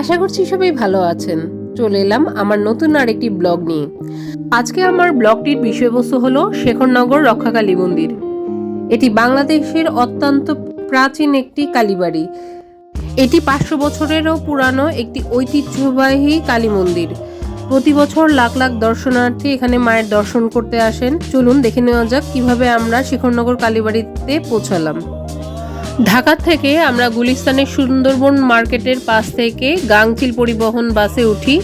আশা করছি সবাই ভালো আছেন। চলে এলাম আমার নতুন আরেকটি ব্লগ নিয়ে। আজকে আমার ব্লগটির বিষয়বস্তু হলো শেখরনগর রক্ষাকালী মন্দির। এটি বাংলাদেশের অত্যন্ত প্রাচীন একটি কালীবাড়ি এটি পাঁচশো বছরেরও পুরানো একটি ঐতিহ্যবাহী কালী মন্দির। প্রতি বছর লাখ লাখ দর্শনার্থী এখানে মায়ের দর্শন করতে আসেন। চলুন দেখে নেওয়া যাক কীভাবে আমরা শেখরনগর কালীবাড়িতে পৌঁছালাম। ঢাকা থেকে আমরা গুলিস্তানের সুন্দরবন মার্কেটের পাশ থেকে গাংচিল পরিবহন বাসে উঠি।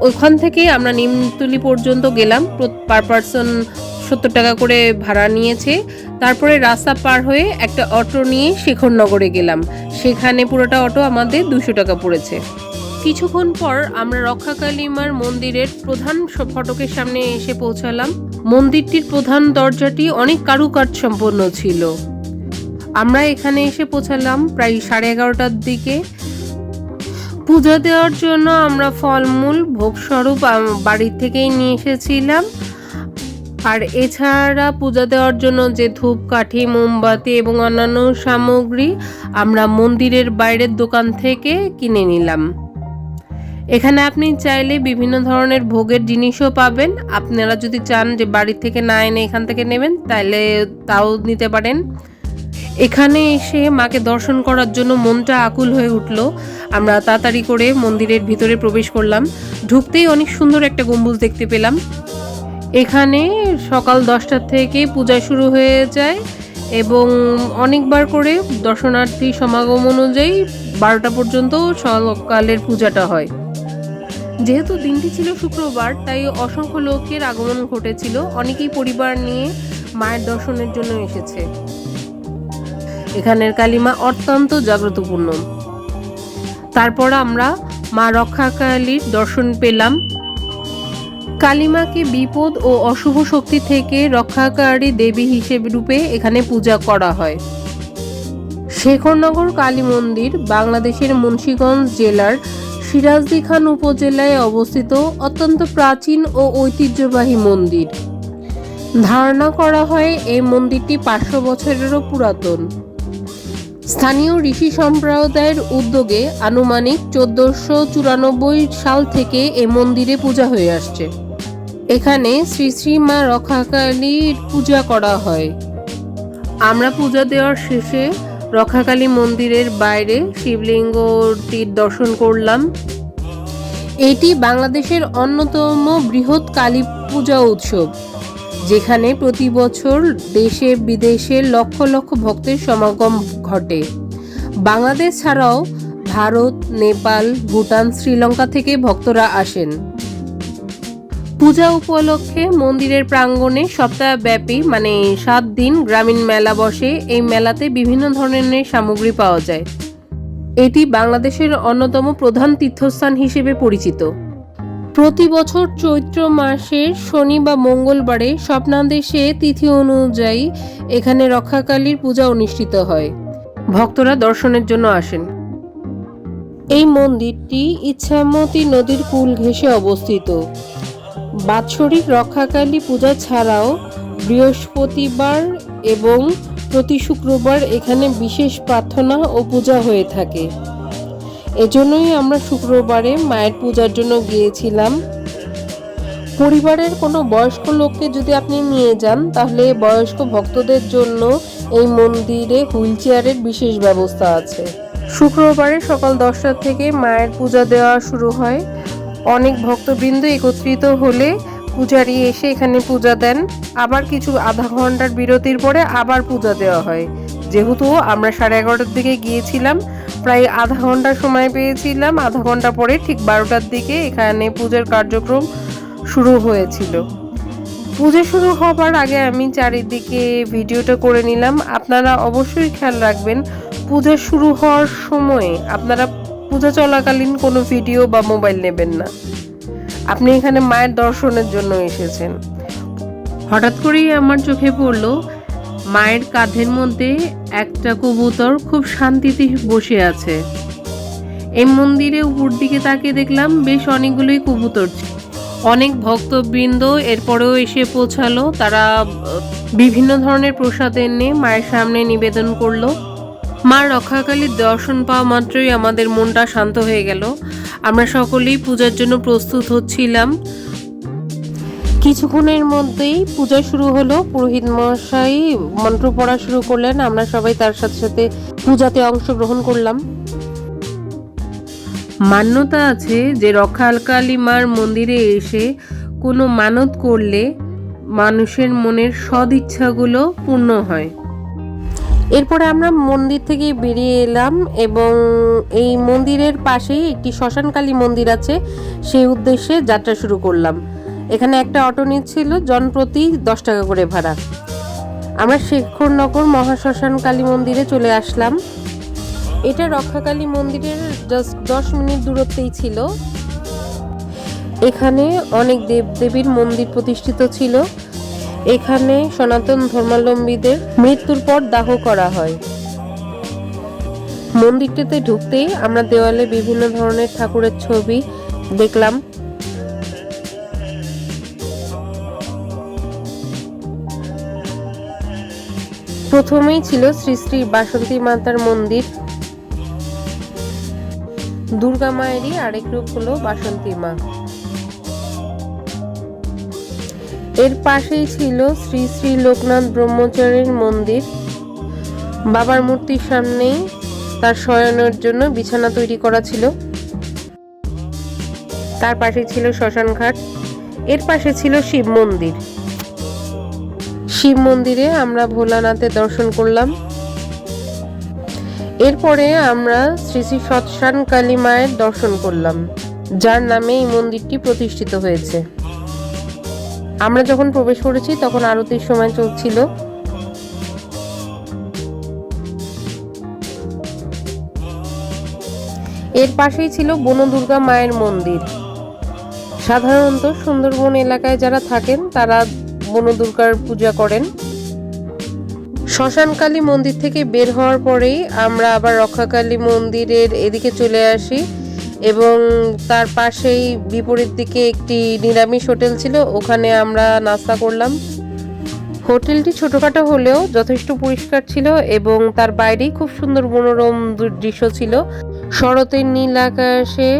ওখান থেকে আমরা নিমতলি পর্যন্ত গেলাম। পার পারসন সত্তর টাকা করে ভাড়া নিয়েছে। তারপরে রাস্তা পার হয়ে একটা অটো নিয়ে শেখরনগরে গেলাম। সেখানে পুরোটা অটো আমাদের দুশো টাকা পড়েছে। কিছুক্ষণ পর আমরা রক্ষাকালী মার মন্দিরের প্রধান ফটকের সামনে এসে পৌঁছালাম। মন্দিরটির প্রধান দরজাটি অনেক কারুকাজ সম্পন্ন ছিল। আমরা এখানে এসে পৌঁছালাম প্রায় সাড়ে এগারোটার দিকে। পূজা দেওয়ার জন্য আমরা ফলমূল, ভোগস্বরূপ বাড়ির থেকেই নিয়ে এসেছিলাম। আর এছাড়া পূজা দেওয়ার জন্য যে ধূপকাঠি, মোমবাতি এবং অন্যান্য সামগ্রী আমরা মন্দিরের বাইরের দোকান থেকে কিনে নিলাম। এখানে আপনি চাইলে বিভিন্ন ধরনের ভোগের জিনিসও পাবেন। আপনারা যদি চান যে বাড়ি থেকে না এনে এখান থেকে নেবেন তাহলে তাও নিতে পারেন। এখানে এসে মাকে দর্শন করার জন্য মনটা আকুল হয়ে উঠল। আমরা তাড়াতাড়ি করে মন্দিরের ভিতরে প্রবেশ করলাম। ঢুকতেই অনেক সুন্দর একটা গম্বুজ দেখতে পেলাম। এখানে সকাল দশটার থেকে পূজা শুরু হয়ে যায় এবং অনেকবার করে দর্শনার্থী সমাগম অনুযায়ী বারোটা পর্যন্ত সকালের পূজাটা হয়। যেহেতু দিনটি ছিল শুক্রবার, তাই অসংখ্য লোকের আগমন ঘটেছিল। অনেকেই পরিবার নিয়ে মায়ের দর্শনের জন্য এসেছে। এখানের কালিমা অত্যন্ত জাগ্রতপূর্ণ। তারপর আমরা মা রক্ষাকালীর দর্শন পেলাম। কালিমাকে বিপদ ও অশুভ শক্তি থেকে রক্ষাকারী দেবী হিসেবে রূপে এখানে পূজা করা হয়। শেখরনগর কালী মন্দির বাংলাদেশের মুন্সীগঞ্জ জেলার সিরাজদি খান উপজেলায় অবস্থিত অত্যন্ত প্রাচীন ও ঐতিহ্যবাহী মন্দির। ধারণা করা হয় এই মন্দিরটি পাঁচশো বছরেরও পুরাতন। স্থানীয় ঋষি সম্প্রদায়ের উদ্যোগে আনুমানিক চোদ্দশো চুরানব্বই সাল থেকে এ মন্দিরে পূজা হয়ে আসছে। এখানে শ্রী শ্রী মা রক্ষাকালীর পূজা করা হয়। আমরা পূজা দেওয়ার শেষে রক্ষাকালী মন্দিরের বাইরে শিবলিঙ্গটির দর্শন করলাম। এটি বাংলাদেশের অন্যতম বৃহৎ কালী পূজা উৎসব। যেখানে প্রতি বছর দেশে বিদেশে লক্ষ লক্ষ ভক্তের সমাগম ঘটে। বাংলাদেশ ছাড়াও ভারত, নেপাল, ভুটান, শ্রীলঙ্কা থেকে ভক্তরা আসেন। পূজা উপলক্ষে মন্দিরের প্রাঙ্গণে সপ্তাহব্যাপী মানে সাত দিন গ্রামীণ মেলা বসে। এই মেলাতে বিভিন্ন ধরনের সামগ্রী পাওয়া যায়। এটি বাংলাদেশের অন্যতম প্রধান তীর্থস্থান হিসেবে পরিচিত। প্রতি বছর চৈত্র মাসের শনি বা মঙ্গলবারে স্বপ্নাদেশে তিথি অনুযায়ী এখানে রক্ষাকালীর পূজা অনুষ্ঠিত হয়। ভক্তরা দর্শনের জন্য আসেন। এই মন্দিরটি ইচ্ছামতি নদীর কুল ঘেঁষে অবস্থিত। বাৎসরিক রক্ষাকালী পূজা ছাড়াও বৃহস্পতিবার এবং প্রতি শুক্রবার এখানে বিশেষ প্রার্থনা ও পূজা হয়ে থাকে। এজন্যই আমরা শুক্রবারে মায়ের পূজার জন্য গিয়েছিলাম। পরিবারের কোনো বয়স্ক লোককে যদি আপনি নিয়ে যান, তাহলে বয়স্ক ভক্তদের জন্য এই মন্দিরে হুইল চেয়ারের বিশেষ ব্যবস্থা আছে। শুক্রবারে সকাল দশটা থেকে মায়ের পূজা দেওয়া শুরু হয়। অনেক ভক্তবৃন্দ একত্রিত হলে পূজারি এসে এখানে পূজা দেন। আবার কিছু আধা ঘণ্টার বিরতির পরে আবার পূজা দেওয়া হয়। যেহেতু আমরা সাড়ে এগারোটার দিকে গিয়েছিলাম প্রায় আধা ঘণ্টা সময় পেয়েছিলাম। আধা ঘণ্টা পরে ঠিক বারোটার দিকে এখানে পূজার কার্যক্রম শুরু হয়েছিল। পুজো শুরু হবার আগে আমি চারিদিকে ভিডিওটা করে নিলাম। আপনারা অবশ্যই খেয়াল রাখবেন, পূজা শুরু হওয়ার সময়ে আপনারা পূজা চলাকালীন কোনো ভিডিও বা মোবাইল নেবেন না। আপনি এখানে মায়ের দর্শনের জন্য এসেছেন। হঠাৎ করেই আমার চোখে পড়ল মায়ের কাঁধের মধ্যে একটা কবুতর খুব শান্তিতে বসে আছে। এই মন্দিরে উপর দিকে তাকিয়ে দেখলাম বেশ অনেকগুলোই কবুতর। অনেক ভক্তবৃন্দ এরপরেও এসে পৌঁছালো। তারা বিভিন্ন ধরনের প্রসাদ এনে মায়ের সামনে নিবেদন করল। মা রক্ষাকালীর দর্শন পাওয়া মাত্রই আমাদের মনটা শান্ত হয়ে গেল। আমরা সকলেই পূজার জন্য প্রস্তুত হচ্ছিলাম। কিছুক্ষণের মধ্যেই পূজা শুরু হলো। পুরোহিত মহাশয় মন্ত্র পড়া শুরু করলেন। আমরা সবাই তার সাথে সাথে পূজাতে অংশগ্রহণ করলাম। মান্যতা আছে যে রক্ষাকালী মার মন্দিরে এসে কোনো মানত করলে মানুষের মনের সদ ইচ্ছাগুলো পূর্ণ হয়। এরপরে আমরা মন্দির থেকে বেরিয়ে এলাম এবং এই মন্দিরের পাশেই একটি শ্মশানকালী মন্দির আছে। সেই উদ্দেশ্যে যাত্রা শুরু করলাম। এখানে একটা অটো নিচ্ছিল জনপ্রতি দশ টাকা করে ভাড়া। আমরা শেখরনগর মহাশ্মশান কালী মন্দিরে চলে আসলাম। এটা রক্ষাকালী মন্দিরের জাস্ট দশ মিনিট দূরত্বেই ছিল। এখানে অনেক দেবদেবীর মন্দির প্রতিষ্ঠিত ছিল। এখানে সনাতন ধর্মাবলম্বীদের মৃত্যুর পর দাহ করা হয়। মন্দিরটিতে ঢুকতেই আমরা দেওয়ালে বিভিন্ন ধরনের ঠাকুরের ছবি দেখলাম। প্রথমেই ছিল শ্রী শ্রী বাসন্তী মাতার মন্দির। দুর্গা মায়েরই আরেক রূপ হলো বাসন্তী মা। এর পাশেই ছিল শ্রী শ্রী লোকনাথ ব্রহ্মচারীর মন্দির। বাবার মূর্তির সামনেই তার শয়নের জন্য বিছানা তৈরি করা ছিল। তার পাশে ছিল শ্মশান ঘাট এর পাশে ছিল শিব মন্দির। শিব মন্দিরে আমরা ভোলানাথের দর্শন করলাম। এরপরে আমরা শ্রী শ্রী সৎসান কালী মায়ের দর্শন করলাম, যার নামে এই মন্দিরটি প্রতিষ্ঠিত হয়েছে। আমরা যখন প্রবেশ করেছি, তখন আরতির সময় চলছিল। এর পাশেই ছিল বনদুর্গা মায়ের মন্দির। সাধারণত সুন্দরবন এলাকায় যারা থাকেন, তারা বনদুর্গার পূজা করেন। শ্মশানকালী মন্দির থেকে বের হওয়ার পরেই আমরা আবার রক্ষাকালী মন্দিরের এদিকে চলে আসি এবং তার পাশেই বিপরীত দিকে একটি নিরামিষ হোটেল ছিল, ওখানে আমরা নাস্তা করলাম। হোটেলটি ছোটোখাটো হলেও যথেষ্ট পরিষ্কার ছিল এবং তার বাইরেই খুব সুন্দর মনোরম দৃশ্য ছিল। শরতের নীল আকাশে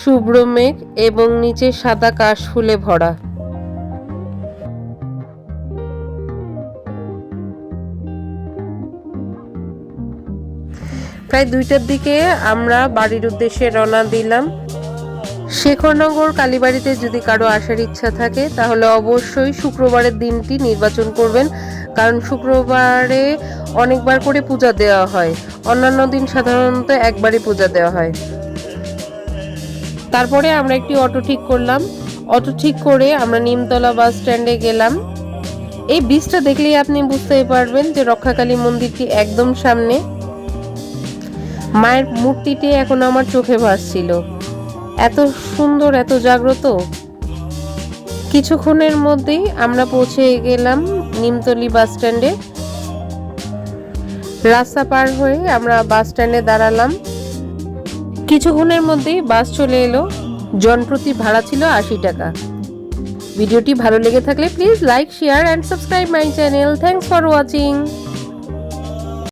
শুভ্র মেঘ এবং নিচে সাদা কাশ ফুলে ভরা। প্রায় দুইটার দিকে আমরা বাড়ির উদ্দেশ্যে রওনা দিলাম। শেখরনগর, কালীবাড়িতে যদি কারও আসার ইচ্ছা থাকে, তাহলে অবশ্যই শুক্রবারের দিনটি নির্বাচন করবেন। কারণ শুক্রবারে অনেকবার করে পূজা দেওয়া হয়। অন্যান্য দিন সাধারণত একবারই পূজা দেওয়া হয়। তারপরে আমরা একটি অটো ঠিক করলাম। অটো ঠিক করে আমরা নিমতলা বাস স্ট্যান্ডে গেলাম। এই ব্রিজটা দেখলেই আপনি বুঝতেই পারবেন যে রক্ষাকালী মন্দিরটি একদম সামনে। মায়ের মূর্তিটি এখন আমার চোখে ভাসছিল। এত সুন্দর, এত জাগ্রত। কিছুক্ষণের মধ্যেই আমরা পৌঁছে গেলাম নিমতলি বাস স্ট্যান্ডে। রাস্তা পার হয়ে আমরা বাস স্ট্যান্ডে দাঁড়ালাম। কিছুক্ষণের মধ্যেই বাস চলে এলো। জনপ্রতি ভাড়া ছিল আশি টাকা। ভিডিওটি ভালো লেগে থাকলে please like share and subscribe my channel thanks for watching